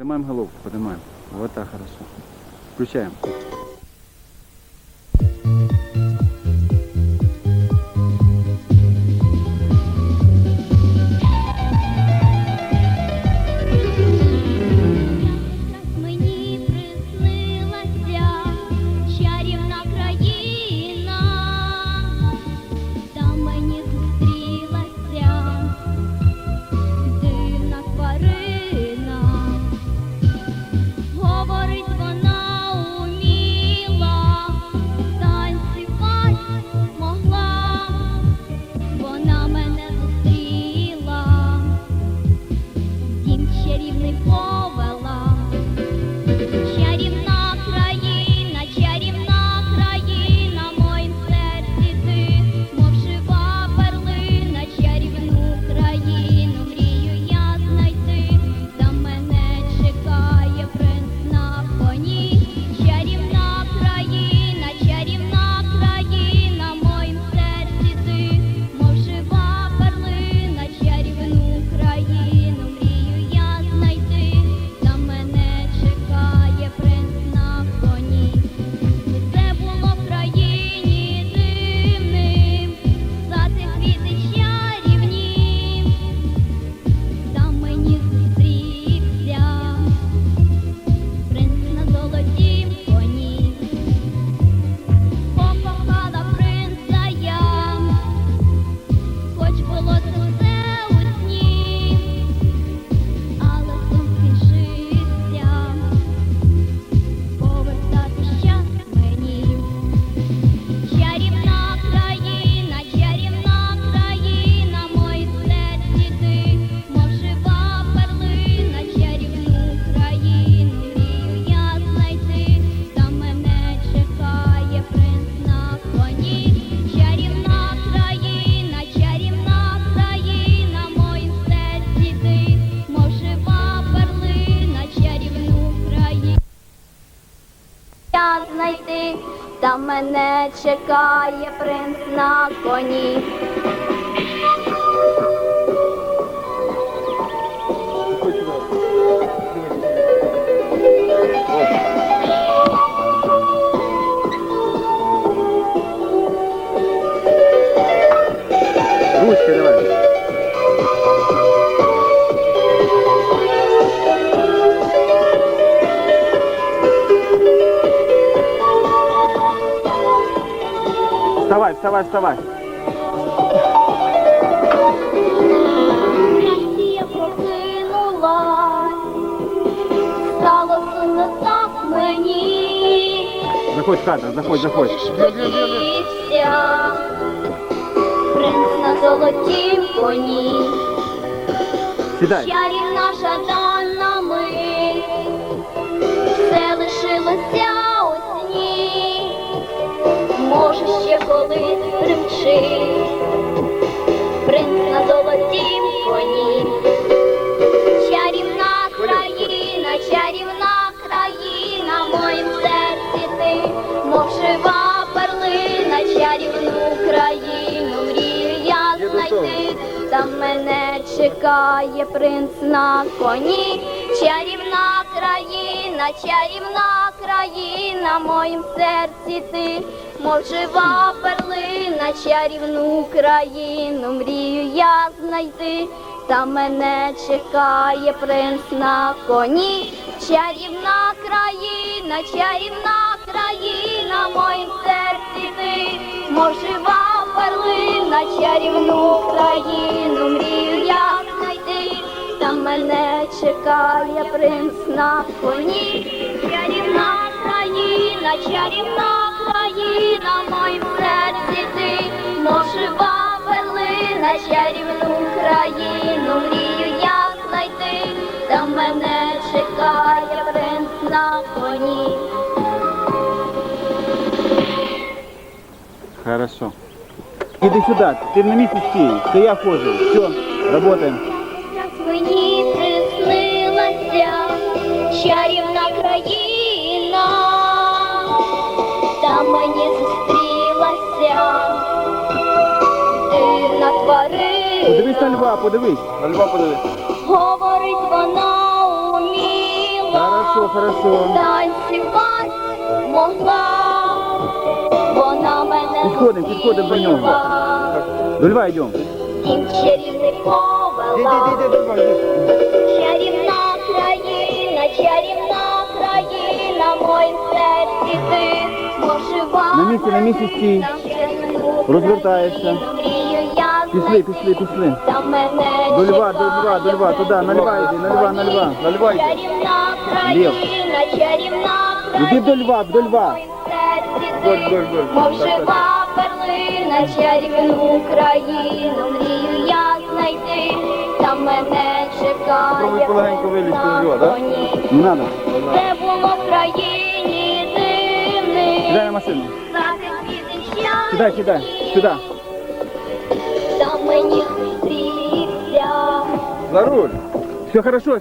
Поднимаем головку, поднимаем. Вот так хорошо. Включаем. Мене чекає принц на коні. Давай. Вставай, вставай, вставай. Вранці я прокинулась, стало сумно так мені. Заходь, Катя, заходь, заходь. Зустрівся принц на золотім коні. Сідай. Чарівна жадана примчить, принц на золотім коні. Чарівна країна, чарівна країна, в моїм серці ти, мов жива перлина, чарівну країну, мрію я знайти, там мене чекає принц на коні. Чарівна країна, чарівна країна, в моїм серці ти, мов жива перлина, чарівну країну, мрію я знайти. Там мене чекає принц на коні. Чарівна країна, чарівна країна, моїм серці ти, мов жива перлина, чарівну країну, мрію я знайти. Там мене чекає принц на коні. Чарівна країна, чарівна країна, в моїм серці ти, мов жива перлина, чарівну країну, мрію я знайти, там мене чекає принц на коні. Хорошо. Иди сюда, ты на месте стій. Це я ходжу. Все, работаем. На льва, подивись. На льва подивись. Говорить вона уміла, Хорошо, хорошо. танцювати могла, вона мене Підходимо, підходимо до нього. До льва йдемо. Тим чарівник повела. Чарівна країна, чарівна країна, в моїм серці ти пошиваєш. На місці, на місці стій. Розвертаєшся. Пішли, пішли, пішли. До льва, до льва, до льва, туди, на льва йди, на льва, на льва. На льва йди. Лев. Іди до льва, до льва. Мов Так, так. жива перлина, чарівну країну, мрію я знайти, там мене чекає. Полегенько вилізти з льва, коні. Не надо. Це було в країні дивний. Сідай на машину. Сідай, сідай, сюди. За руль. Все хорошо,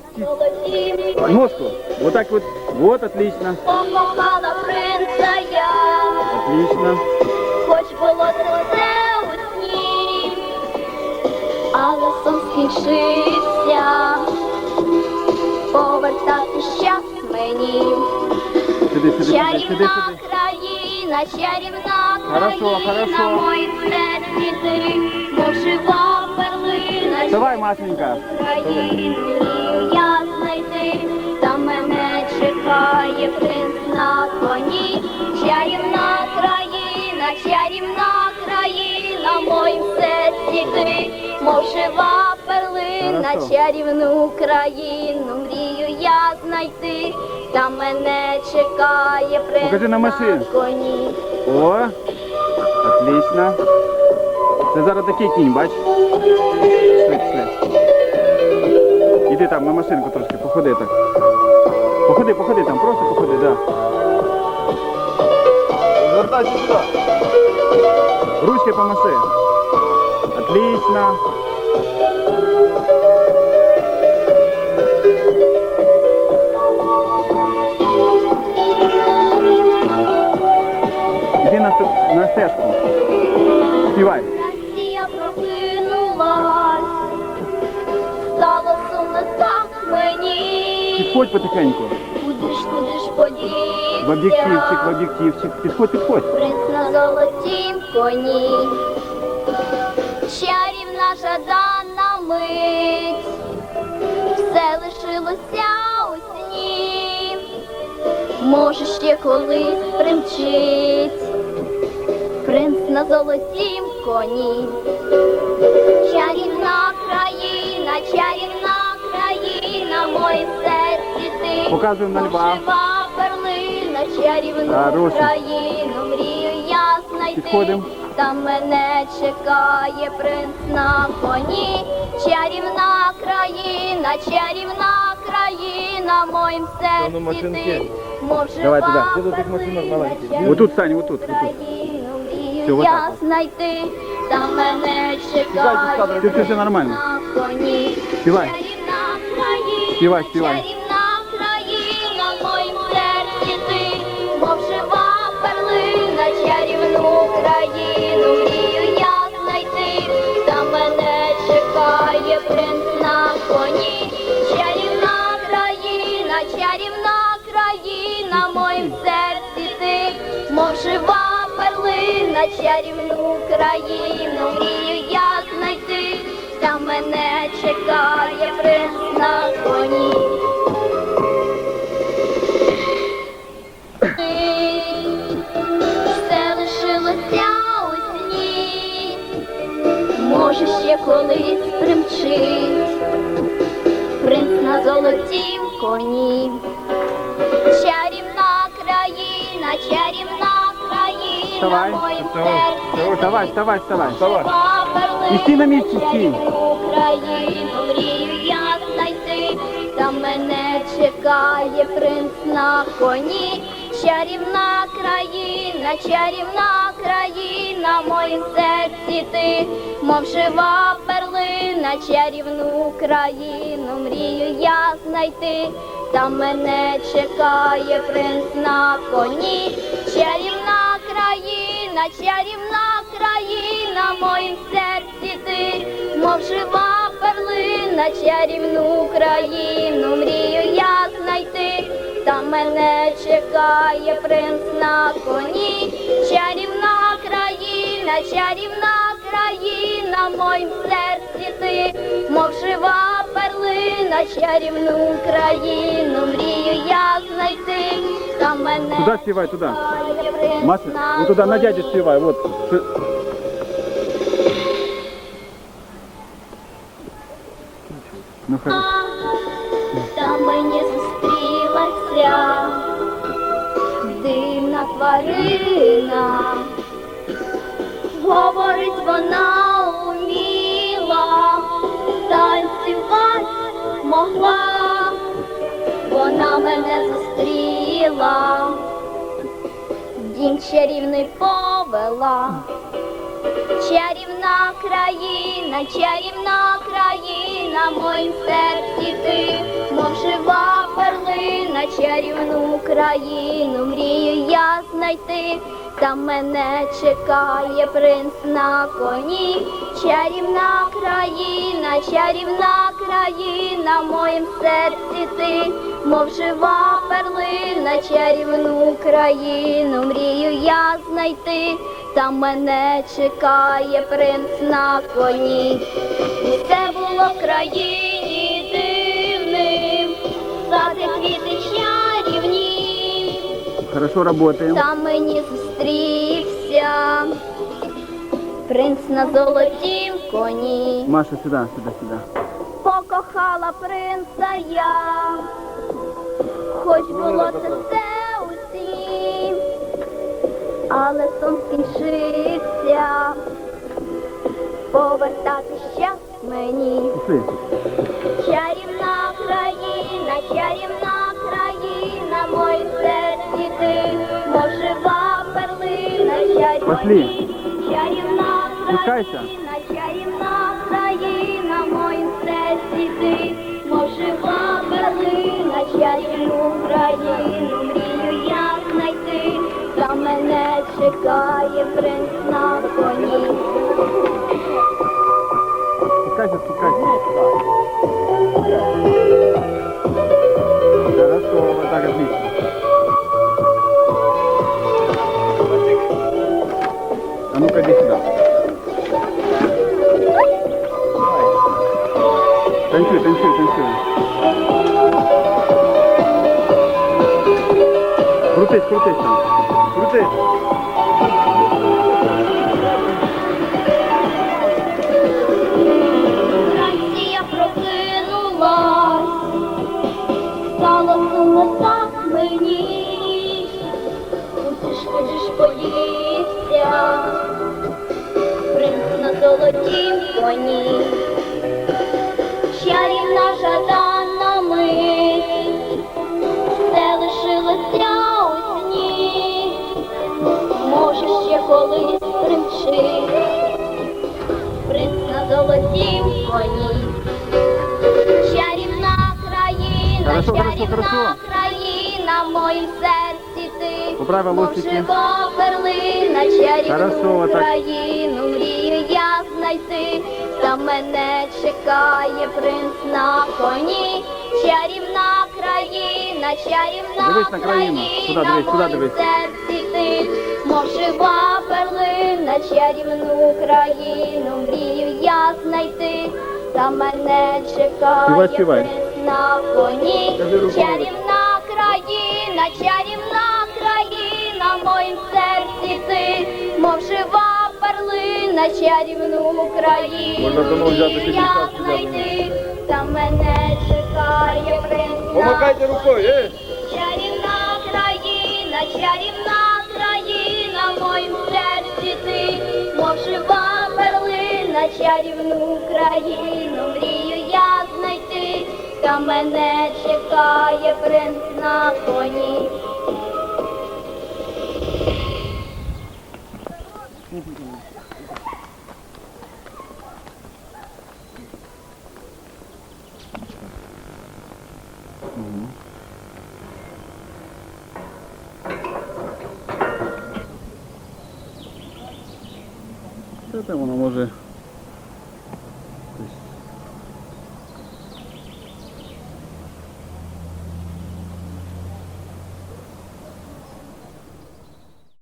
ножку. Вот так вот. Вот, отлично. Отлично. хоч було все у сні, але сон скінчився. Повертати час мені. Сиди, сиди, сиди, сиди, Чарівна сиди. країна, чарівна Хорошо, країна, хорошо. в серці ти, мов жива перлина. Давай, Машенька. Я знайти, там мене чекає принц на коні. Чарівна країна, чарівна країна, моїм серці ти, мов жива перлина, чарівну країну, мрію я знайти, там мене чекає принц на коні. О, отлично. Це зараз такий кінь, бач? Пішли. Іди там на машинку трошки, походи так. Походи, походи там, просто походи, да. Звертайся сюди. Ручкой помаши. Отлично. Іди на, на стежку. Співай. Підходь потихеньку. Куди ж подівся? В об'єктивчик, в об'єктивчик. Підходь, підходь. Принц на золотім коні. Чарівна жадана мить. Все лишилося у сні. Може, ще колись примчить. Принц на золотім коні. Моїм серці ти. Показуємо на льва. Жива перлина, чарівну Хороший. країну, мрію я знайти. Підходимо. Там мене чекає принц на коні. Чарівна країна, чарівна країна, моїм серці машинки. ти. Мов Давай жива туди. Де до тих машинок перлина, маленьких? чарівна Отут, Саня, отут, отут. країну, мрію вот я так знайти. Там мене чекає кадром. Все, нормально. на коні. Співай. Співай, співай. чарівна країна, в моїм серці ти, мов жива перлина, чарівну країну, мрію я знайти, там мене чекає принц на коні. Чарівна країна, чарівна країна, в моїм серці ти, мов жива перлина, чарівну країну, мрію я знайти, там мене чекає Вставай. Вставай. Вставай, вставай, вставай. І стій на місці, стій. Україну мрію я знайти, там мене чекає принц на коні. Чарівна країна, чарівна країна, в моїм серці ти, мов жива перлина, чарівну країну мрію я знайти, там мене чекає принц на коні. Чарівна країна, чарівна країна, в моїм серці ти, мов жива перлина, чарівну країну, мрію я знайти, мене чекає принц на коні, чарівна країна, чарівна країна, в моїм серці ти, мов жива перлина, чарівну країну, мрію я знайти, там мене Туди співай, туди. чекає принц Маша, ну туда на дядю співай, вот. Ш- Ну хорошо. Там мені зустрілася дивна тварина, говорить вона уміла, танцювати могла, вона мене зустріла, В дім чарівний повела. Чарівна країна, чарівна країна, в моїм серці ти, мов жива перлина, чарівну країну, мрію я знайти, там мене чекає принц на коні, чарівна країна, чарівна країна, в моїм серці ти, мов жива перлина, чарівну країну, мрію я знайти. Там мене чекає принц на коні. Все було в країні дивним, сади квіти чарівні, Хорошо работаем. там мені зустрівся принц на золотім коні. Маша, сюда, сюда, сюда. Покохала принца я, хоч було це все усім, але сон скінчився, повертати час мені. Чарівна країна, чарівна країна, мой серці ти, мов жива перлина, чарівна, чарівна країна, країну, мрію я знайти, та мене чекає принц на коні. Спускайся, спускайся. Хорошо, так отлично. А ну-ка иди сюда. Танцуй, танцуй, танцуй. Крутись, крутись там. Крутись. Вранці прокинулась, стало сумно мені, Хочеш, хочеш поїсться, принц на золотім коні, чарівна жадана колись примчить принц на золотім коні. Чарівна країна, Хорошо, чарівна хорошо. країна, в моїм серці ти, Поправила лосики. жива перлина, чарівну отак. країну, мрію я знайти, та мене чекає принц на коні. Чарівна країна, чарівна Дивись на країну. Туди дивись, в моїм дивись. серці ти, мов жива чарівну країну, мрію я знайти, та мене чекає на коні. Чарівна країна, чарівна країна, в моїм серці ти, мов жива перлина, чарівну країну, Можна мрію я знайти, та мене чекає принц на рукою, е! Чарівна країна, чарівна мов жива перлина, чарівну країну, мрію я знайти, та мене чекає принц на коні. Та там воно може